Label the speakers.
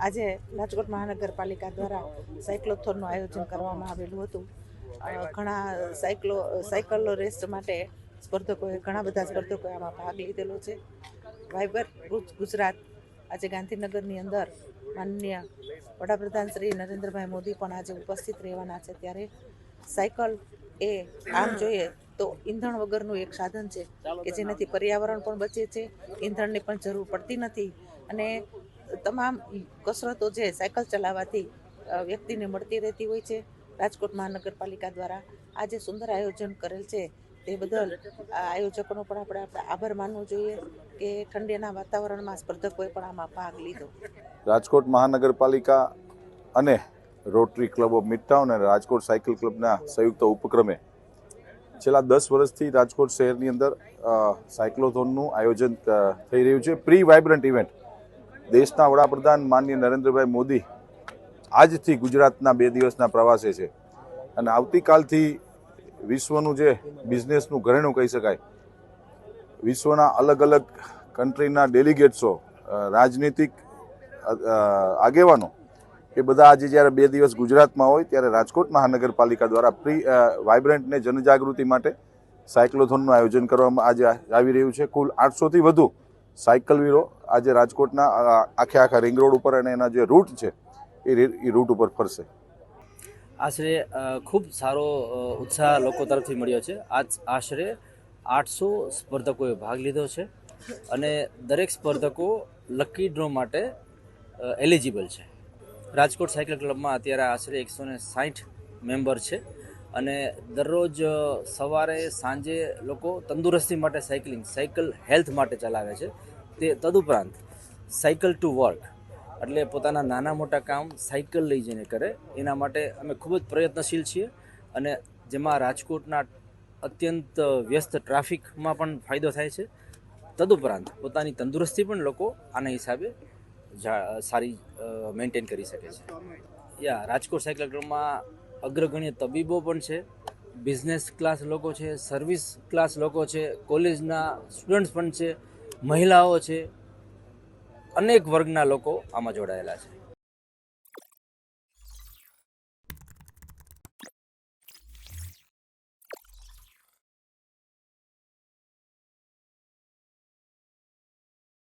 Speaker 1: આજે રાજકોટ મહાનગરપાલિકા દ્વારા સાયક્લોથોનનું આયોજન કરવામાં આવેલું હતું. ઘણા સાયકલો સાયકલ રેસ માટે સ્પર્ધકોએ, ઘણા બધા સ્પર્ધકોએ આમાં ભાગ લીધેલો છે. વાઇબર ગુજ- ગુજરાત આજે ગાંધીનગરની અંદર માનનીય વડાપ્રધાન શ્રી નરેન્દ્રભાઈ મોદી પણ આજે ઉપસ્થિત રહેવાના છે. ત્યારે સાયકલ એ આમ જોઈએ તો ઈંધણ વગરનું એક સાધન છે કે જેનાથી પર્યાવરણ પણ બચે છે. ઈંધણની પણ જરૂર પડતી નથી. અને તમામ કસરતો જે સાયકલ ચલાવવાથી વ્યક્તિને મળતી રહેતી હોય છે. રાજકોટ મહાનગરપાલિકા દ્વારા આ જે સુંદર આયોજન કરેલ છે. તે બદલ આ આયોજકોનો પણ આપણે આપણે આભાર માનવો જોઈએ કે ઠંડીના વાતાવરણમાં સ્પર્ધકોએ પણ આમાં ભાગ લીધો.
Speaker 2: રાજકોટ મહાનગરપાલિકા અને રોટરી ક્લબ ઓફ મિડટાઉન અને રાજકોટ સાયકલ ક્લબના સંયુક્ત ઉપક્રમે છેલ્લા દસ વર્ષથી રાજકોટ શહેરની અંદર સાયક્લોથોનનું આયોજન થઈ રહ્યું છે. પ્રી વાઇબ્રન્ટ ઇવેન્ટ દેશના વડાપ્રધાન માનનીય નરેન્દ્રભાઈ મોદી આજથી ગુજરાતના બે દિવસના પ્રવાસે છે. અને આવતીકાલથી વિશ્વનું જે બિઝનેસનું ઘરેણું કહી શકાય, વિશ્વના અલગ અલગ કન્ટ્રીના ડેલિગેટ્સો રાજનીતિક આગેવાનો, એ બધા આજે જ્યારે બે દિવસ ગુજરાતમાં હોય ત્યારે રાજકોટ મહાનગરપાલિકા દ્વારા પ્રી વાઇબ્રન્ટને જનજાગૃતિ માટે સાયક્લોથોનનું આયોજન કરવામાં આજે આવી રહ્યું છે. કુલ આઠસોથી વધુ સાયકલવીરો આજે રાજકોટના આખે આખા રિંગ રોડ ઉપર અને એના જે રૂટ છે, એ રૂટ ઉપર ફરશે.
Speaker 3: આશરે ખૂબ સારો ઉત્સાહ લોકો તરફથી મળ્યો છે. આજ આશરે આઠસો સ્પર્ધકોએ ભાગ લીધો છે અને દરેક સ્પર્ધકો લકી ડ્રો માટે એલિજિબલ છે. રાજકોટ સાયકલ ક્લબમાં અત્યારે આશરે એકસો ને સાઠ મેમ્બર છે. અને દરરોજ સવારે, સાંજે લોકો તંદુરસ્તી માટે સાયકલિંગ, સાયકલ હેલ્થ માટે ચલાવે છે. તે તદુપરાંત સાયકલ ટુ વર્ક, એટલે પોતાના નાના મોટા કામ સાયકલ લઈ જઈને કરે. એના માટે અમે ખૂબ જ પ્રયત્નશીલ છીએ અને જેમાં રાજકોટના અત્યંત વ્યસ્ત ટ્રાફિકમાં પણ ફાયદો થાય છે. તદુપરાંત પોતાની તંદુરસ્તી પણ લોકો આના હિસાબે સારી મેન્ટેન કરી શકે છે. યા, રાજકોટ સાયકલ ક્લબમાં અગ્રગણ્ય તબીબો પણ છે બિઝનેસ ક્લાસ લોકો છે સર્વિસ ક્લાસ લોકો છે કોલેજના સ્ટુડન્ટ્સ પણ છે, મહિલાઓ છે, અનેક વર્ગના લોકો આમાં જોડાયેલા છે.